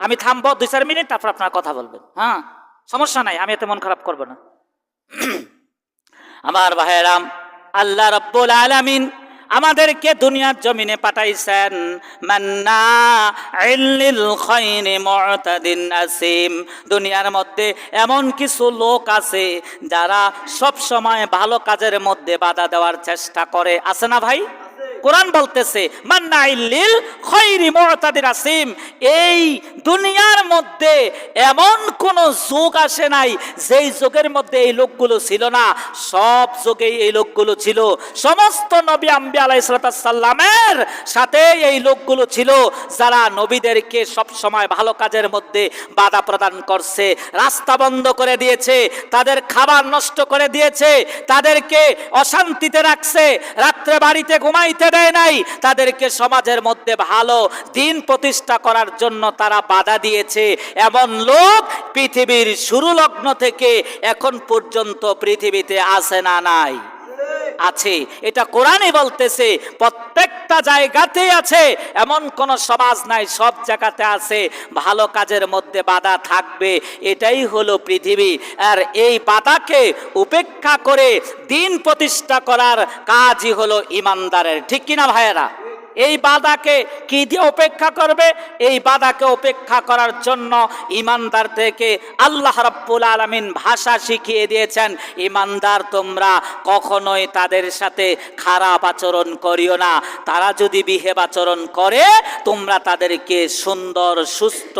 আমি থামবো দুই চার মিনিট, তারপর আপনারা কথা বলবেন। হ্যাঁ? সমস্যা নাই, আমি এতে মন খারাপ করব না। আমার ভাইরাম আল্লাহ রব্বুল আলামিন আমাদেরকে দুনিয়ার জমিনে পাঠাইছেন, মান্না ইল্লিল খাইরি মুতাদিন আসিম। দুনিয়ার মধ্যে এমন কিছু লোক আছে যারা সব সময় ভালো কাজের মধ্যে বাধা দেওয়ার চেষ্টা করে। আছে না ভাই? কোরআন বলতেছে, মান্না ইল্লিল খৈরি মুতাদির আসিম। এই দুনিয়ার মধ্যে এমন কোন যুগ আসে নাই, যেই যুগের মধ্যে এই লোকগুলো ছিল না। সব যুগেই এই লোকগুলো ছিল। সমস্ত নবী আম্বি আলাইসাল্লামের সাথে এই লোকগুলো ছিল, যারা নবীদেরকে সব সময় ভালো কাজের মধ্যে বাধা প্রদান করছে, রাস্তা বন্ধ করে দিয়েছে, তাদের খাবার নষ্ট করে দিয়েছে, তাদেরকে অশান্তিতে রাখছে, রাত্রে বাড়িতে ঘুমাইতে দেয় নাই। তাদেরকে সমাজের মধ্যে ভালো দিন প্রতিষ্ঠা করার জন্য তারা বাধা দিয়েছে। এমন লোক পৃথিবীর শুরু লগ্ন থেকে এখন পর্যন্ত পৃথিবীতে আসে না নাই। আছে। এটা কোরআনে বলতেছে, প্রত্যেকটা জায়গাতে আছে, এমন কোন সমাজ নাই, সব জায়গাতে আছে। ভালো কাজের মধ্যে বাধা থাকবে, এটাই হলো পৃথিবী। আর এই বাধাকে উপেক্ষা করে দিন প্রতিষ্ঠা করার কাজই হলো ইমানদারের। ঠিক কিনা ভাইয়েরা? এই বাধাকে কি দিয়ে উপেক্ষা করবে? এই বাধাকে উপেক্ষা করার জন্য ইমানদার থেকে আল্লাহ রাব্বুল আলামিন ভাষা শিখিয়ে দিয়েছেন, ইমানদার, তোমরা কখনোই তাদের সাথে খারাপ আচরণ করিও না। তারা যদি বিহেব আচরণ করে, তোমরা তাদেরকে সুন্দর, সুস্থ,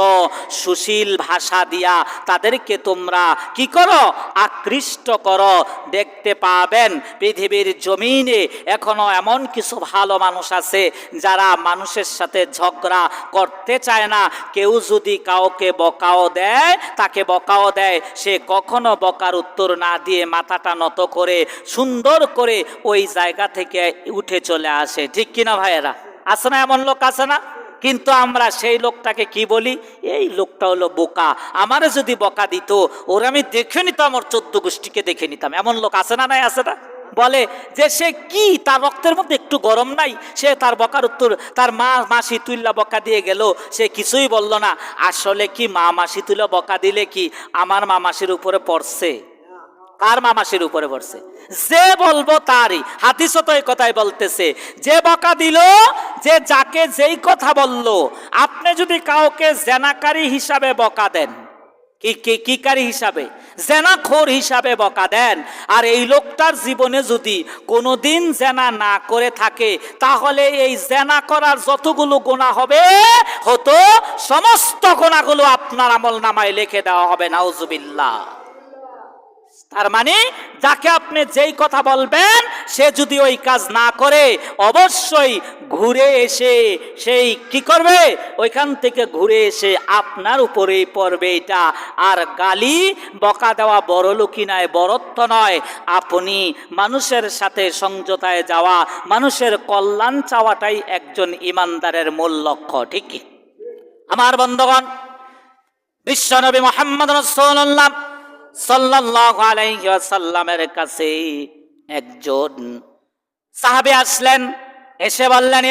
সুশীল ভাষা দিয়া তাদেরকে তোমরা কি করো? আকৃষ্ট করো। দেখতে পাবেন, পৃথিবীর জমিনে এখনও এমন কিছু ভালো মানুষ আছে যারা মানুষের সাথে ঝগড়া করতে চায় না, কেউ যদি কাউকে বকাও দেয়, তাকে বকাও দেয়। সে কখনো বকার উত্তর না দিয়ে মাথাটা নত করে, সুন্দর করে ওই জায়গা থেকে উঠে চলে আসে। ঠিক কিনা ভাইয়েরা? আছে না এমন লোক আছে না? কিন্তু আমরা সেই লোকটাকে কি বলি? এই লোকটা হলো বোকা। আমারে যদি বকা দিত, ওর আমি দেখে নিতাম, ওর চোদ্দ গোষ্ঠীকে দেখে নিতাম। এমন লোক আছে না নাই আছে না? বলে যে সে কি? তার রক্তের মধ্যে একটু গরম নাই। সে তার বকার উত্তর, তার মা মাসি তুল্লা বকা দিয়ে গেল। সে কিছুই বলল না। আসলে কি মা মাসি তুল্লা বকা দিলে কি? আমার মা মাসির উপরে পড়ছে। কার মামাসির উপরে পড়ছে? যে বলব তারই। হাদিস তো এই কথাই বলতেছে, যে বকা দিল, যে যাকে যেই কথা বলল, আপনি যদি কাউকে জেনাকারী হিসাবে বকা দেন কি কিকারী হিসাবে, জেনাখোর হিসাবে বকা দেন। আর এই লোকটার জীবনে যদি কোনোদিন জেনা না করে থাকে, তাহলে এই জেনা করার যতগুলো গোনা হবে, হতো সমস্ত গোনাগুলো আপনার আমল নামায় লিখে দেওয়া হবে, নাউজুবিল্লাহ। তার মানে যাকে আপনি যেই কথা বলবেন, সে যদি ওই কাজ না করে, অবশ্যই ঘুরে এসে সেই কি করবে? ওইখান থেকে ঘুরে এসে আপনার উপরেই পড়বে এটা। আর গালি, বকা দেওয়া বড় লোকই নয় বরত্ব নয়। আপনি মানুষের সাথে সংযতায় যাওয়া, মানুষের কল্যাণ চাওয়াটাই একজন ইমানদারের মূল লক্ষ্য, ঠিক আমার বন্ধগণ, বিশ্বনবী মোহাম্মদ রসুল্লাহ ওয়াসাল্লামের কাছে একজন সাহাবী আসলেন। এসে বললেন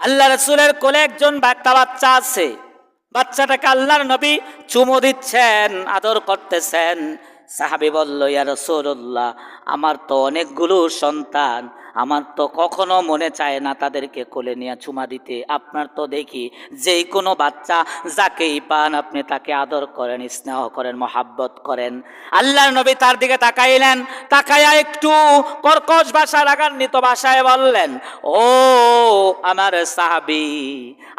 আল্লাহ রাসূলের কোলে একজন বাচ্চা বাচ্চা আছে। বাচ্চাটাকে আল্লাহর নবী চুমু দিচ্ছেন, আদর করতেছেন। সাহাবী বলল, ইয়া রাসূলুল্লাহ, আমার তো অনেকগুলো সন্তান আমার তো কখনো মনে চায় না তাদেরকে কোলে নিয়ে চুমা দিতে। আপনার তো দেখি যেই কোনো বাচ্চা যাকেই পান, আপনি তাকে আদর করেন, স্নেহ করেন, মহাব্বত করেন। আল্লাহর নবী তার দিকে তাকাইলেন তাকাইয়া একটু কর্কশ ভাষা রাগান্বিত ভাষায় বললেন, ও আমার সাহাবি,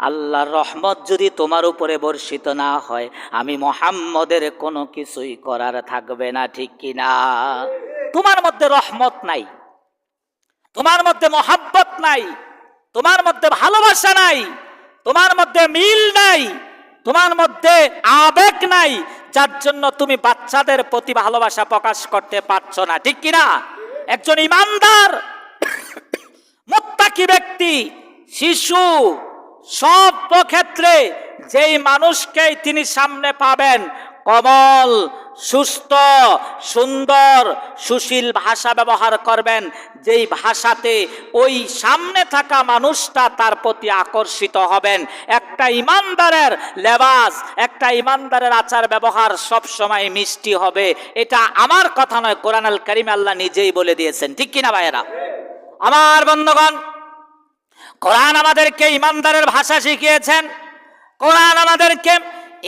আল্লাহর রহমত যদি তোমার উপরে বর্ষিত না হয়, আমি মোহাম্মদের কোনো কিছুই করার থাকবে না, ঠিক কিনা? তোমার মধ্যে রহমত নাই। তোমার মধ্যে মহাব্বত নাই, তোমার মধ্যে ভালোবাসা নাই, তোমার মধ্যে মিল নাই, তোমার মধ্যে আবেগ নাই, যার জন্য তুমি বাচ্চাদের প্রতি ভালোবাসা প্রকাশ করতে পারছ না, ঠিক কিনা? একজন ইমানদার, মোত্তাকি ব্যক্তি, শিশু, সব ক্ষেত্রে যেই মানুষকেই তিনি সামনে পাবেন কমল সুস্থ, সুন্দর, সুশীল ভাষা ব্যবহার করবেন। যেই ভাষাতে ওই সামনে থাকা মানুষটা তার প্রতি আকর্ষিত হবেন। একটা ইমানদারের লেবাস একটা ইমানদারের আচার ব্যবহার সব সময় মিষ্টি হবে। এটা আমার কথা নয় কোরআন আল করিম আল্লাহ নিজেই বলে দিয়েছেন। ঠিক কিনা ভাইয়েরা? আমার বন্ধুগণ, কোরআন আমাদেরকে ইমানদারের ভাষা শিখিয়েছেন। কোরআন আমাদেরকে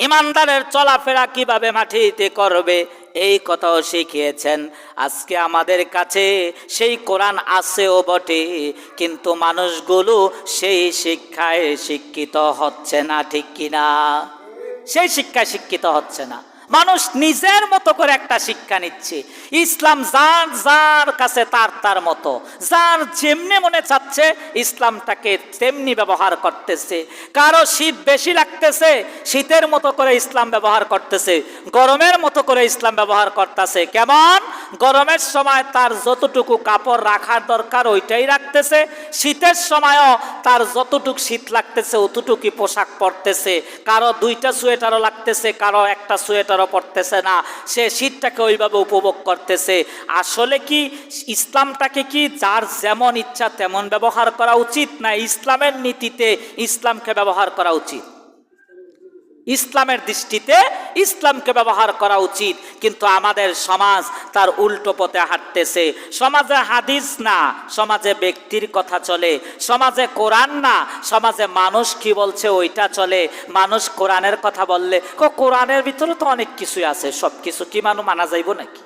ইমানদারের চলাফেরা কীভাবে মাটিতে করবে, এই কথাও শিখিয়েছেন। আজকে আমাদের কাছে সেই কোরআন আছেও বটে, কিন্তু মানুষগুলো সেই শিক্ষায় শিক্ষিত হচ্ছে না, ঠিক কিনা? সেই শিক্ষায় শিক্ষিত হচ্ছে না। মানুষ নিজের মতো করে একটা শিক্ষা নিচ্ছে। ইসলাম যার যার কাছে তার তার মতো। যার যেমনি মনে চাচ্ছে, ইসলামটাকে তেমনি ব্যবহার করতেছে। কারও শীত বেশি লাগতেছে, শীতের মতো করে ইসলাম ব্যবহার করতেছে। গরমের মতো করে ইসলাম ব্যবহার করতেছে। কেমন? গরমের সময় তার যতটুকু কাপড় রাখার দরকার, ওইটাই রাখতেছে। শীতের সময়ও তার যতটুক শীত লাগতেছে, অতটুকুই পোশাক পরতেছে। কারও দুইটা সোয়েটারও লাগতেছে, কারও একটা সোয়েটারও পরতেছে না। সে শীতটাকে ওইভাবে উপভোগ করতেছে। আসলে কি, ইসলামটাকে কি যার যেমন ইচ্ছা তেমন ব্যবহার করা উচিত, না ইসলামের নীতিতে ইসলামকে ব্যবহার করা উচিত? ইসলামের দৃষ্টিতে ইসলামকে ব্যবহার করা উচিত। কিন্তু আমাদের সমাজ তার উল্টো পথে হাঁটতেছে। সমাজে হাদিস না, সমাজে ব্যক্তির কথা চলে। সমাজে কোরআন না, সমাজে মানুষ কি বলছে ওইটা চলে। মানুষ কোরআনের কথা বললে, কো, কোরআনের ভিতরে তো অনেক কিছুই আছে। সব কিছু কি মানুষ মানা যাইব নাকি?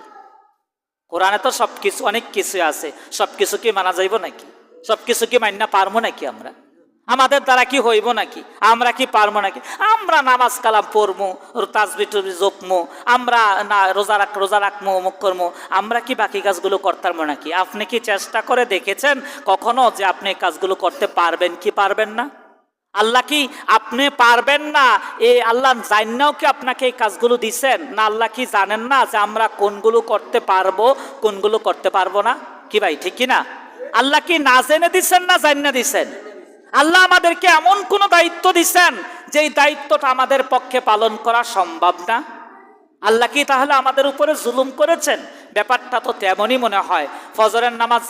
কোরআনে তো সব কিছু অনেক কিছু আছে। সব কিছু কি মানা যাইব নাকি? সব কিছু কি মান্না পারব নাকি আমরা? আমাদের দ্বারা কি হইব নাকি? আমরা কি পারব নাকি? আমরা নামাজ কালাম পড়ব তাজবি টুবি জপমো, আমরা না রোজা রাখ, রোজা রাখব অমুক করব আমরা কি বাকি কাজগুলো করতে পারব নাকি? আপনি কি চেষ্টা করে দেখেছেন কখনো যে আপনি কাজগুলো করতে পারবেন কি পারবেন না? আল্লাহ কি আপনি পারবেন না? এই আল্লাহ জান্নাও কি আপনাকে এই কাজগুলো দিছেন? না আল্লাহ কি জানেন না যে আমরা কোনগুলো করতে পারব, কোনগুলো করতে পারব না? কি ভাই, ঠিক কি না? আল্লাহ কি না জেনে দিছেন না জান্না দিছেন? আল্লাহ আমাদেরকে এমন কোনো দায়িত্ব দিচ্ছেন যে দায়িত্বটা আমাদের পক্ষে পালন করা সম্ভব না। আল্লাহ কি তাহলে আমাদের উপরে জুলুম করেছেন? ব্যাপারটা তো তেমনই মনে হয়। ফজরের নামাজ